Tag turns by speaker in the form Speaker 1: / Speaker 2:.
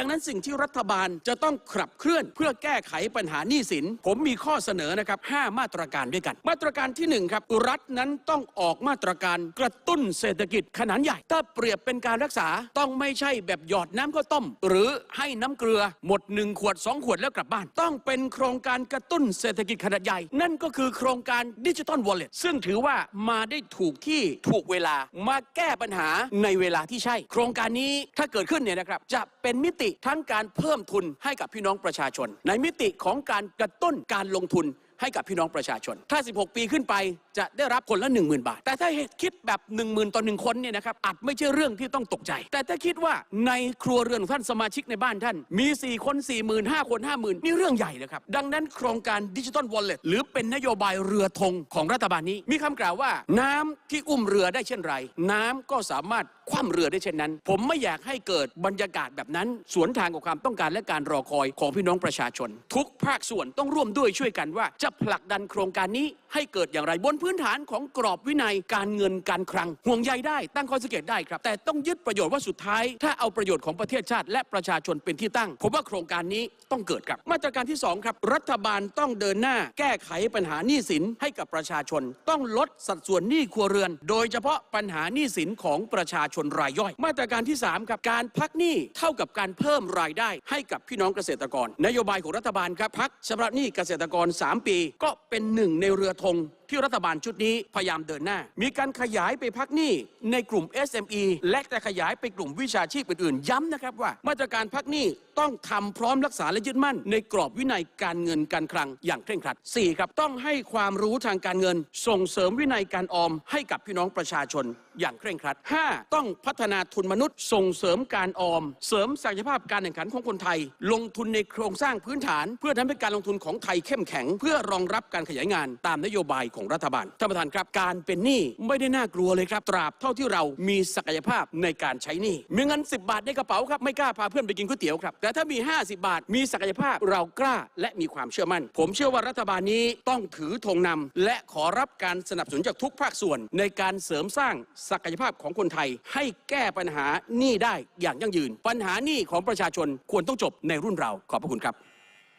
Speaker 1: ดังนั้นสิ่งที่รัฐบาลจะต้องขับเคลื่อนเพื่อแก้ไขปัญหาหนี้สิน ผมมีข้อเสนอนะครับ5มาตรการด้วยกัน มาตรการที่หนึ่งครับรัฐนั้นต้องออกมาตรการกระตุ้นเศรษฐกิจขนาดใหญ่ ถ้าเปรียบเป็นการรักษาต้องไม่ใช่แบบหยอดน้ำข้าวต้ม หรือให้น้ำเกลือหมดหนึ่งขวดสองขวดแล้วกลับบ้าน ต้องเป็นโครงการกระตุ้นเศรษฐกิจขนาดใหญ่ นั่นก็คือโครงการดิจิ t a ลวอลเล็ตซึ่งถือว่ามาได้ถูกที่ถูกเวลามาแก้ปัญหาในเวลาที่ใช่ โครงการนี้ถ้าเกิดขึ้นเนี่ยนะครับจะเป็นมิติทั้งการเพิ่มทุนให้กับพี่น้องประชาชน ในมิติของการกระตุ้นการลงทุนให้กับพี่น้องประชาชน ถ้า 16 ปีขึ้นไป จะได้รับคนละ10,000 บาท แต่ถ้าคิดแบบ 10,000ต่อหนึ่งคนเนี่ยนะครับอาจไม่ใช่เรื่องที่ต้องตกใจ แต่ถ้าคิดว่าในครัวเรือนของท่านสมาชิกในบ้านท่าน มี 4 คน 4 0 0 0 0 5คน 50,000 นี่เรื่องใหญ่นะครับ ดังนั้นโครงการดิจิ t a ลวอลเล็ตหรือเป็นนโยบายเรือธงของรัฐบาลนี้ มีคำกล่าวว่า น้ำที่อุ้มเรือได้เช่นไร น้ำก็สามารถคว่ำเรือได้เช่นนั้น ผมไม่อยากให้เกิดบรรยากาศแบบนั้น สวนทางกับความต้องการและการรอคอยของพี่น้องประชาชน ทุกภาคส่วนต้องร่วมด้วยช่วยกันว่าจะผลักดันโครงการนี้ให้เกิดอย่างไรบนพื้นื้นฐานของกรอบวินัยการเงินการคลัง ห่วงใยได้ตั้งข้อสังเกตได้ครับ แต่ต้องยึดประโยชน์ว่าสุดท้าย ถ้าเอาประโยชน์ของประเทศชาติ และประชาชนเป็นที่ตั้ง ผมว่าโครงการนี้ต้องเกิดครับ มาตรการที่สองครับ รัฐบาลต้องเดินหน้า แก้ไขปัญหาหนี้สินให้กับประชาชน ต้องลดสัดส่วนหนี้ครัวเรือน โดยเฉพาะปัญหาหนี้สินของประชาชนรายย่อย มาตรการที่สามครับการพักหนี้เท่ากับการเพิ่มรายได้ให้กับพี่น้องเกษตรกร นโยบายของรัฐบาลครับพักชำระหนี้เกษตรกร 3 ปี ก็เป็นหนึ่งในเรือธง ที่รัฐบาลชุดนี้พยายามเดินหน้า มีการขยายไปพักหนี้ในกลุ่ม SME และจะขยายไปกลุ่มวิชาชีพอื่นๆ ย้ำนะครับว่า มาตรการพักหนี้ต้องทำพร้อมรักษาและยึดมั่น ในกรอบวินัยการเงินการคลังอย่างเคร่งครัด 4. ครับต้องให้ความรู้ทางการเงิน ส่งเสริมวินัยการออมให้กับพี่น้องประชาชน อย่างเคร่งครัด 5. ต้องพัฒนาทุนมนุษย์ส่งเสริมการออม เสริมศักยภาพการแข่งขันของคนไทย ลงทุนในโครงสร้างพื้นฐาน เพื่อทำให้การลงทุนของไทยเข้มแข็ง เพื่อรองรับการขยายงานตามนโยบายของรัฐบาลท่านประธานครับการเป็นหนี้ไม่ได้น่ากลัวเลยครับตราบเท่าที่เรามีศักยภาพในการใช้หนี้มีเงิน 10 บาทในกระเป๋าครับไม่กล้าพาเพื่อนไปกินก๋วยเตี๋ยวครับแต่ถ้ามี 50 บาท มีศักยภาพเรากล้าและมีความเชื่อมั่น ผมเชื่อว่ารัฐบาลนี้ต้องถือธงนำและขอรับการสนับสนุนจากทุกภาคส่วนในการเสริมสร้างศักยภาพของคนไทย ให้แก้ปัญหาหนี้ได้อย่างยั่งยืน ปัญหาหนี้ของประชาชนควรต้องจบในรุ่นเราขอบพระคุณครับ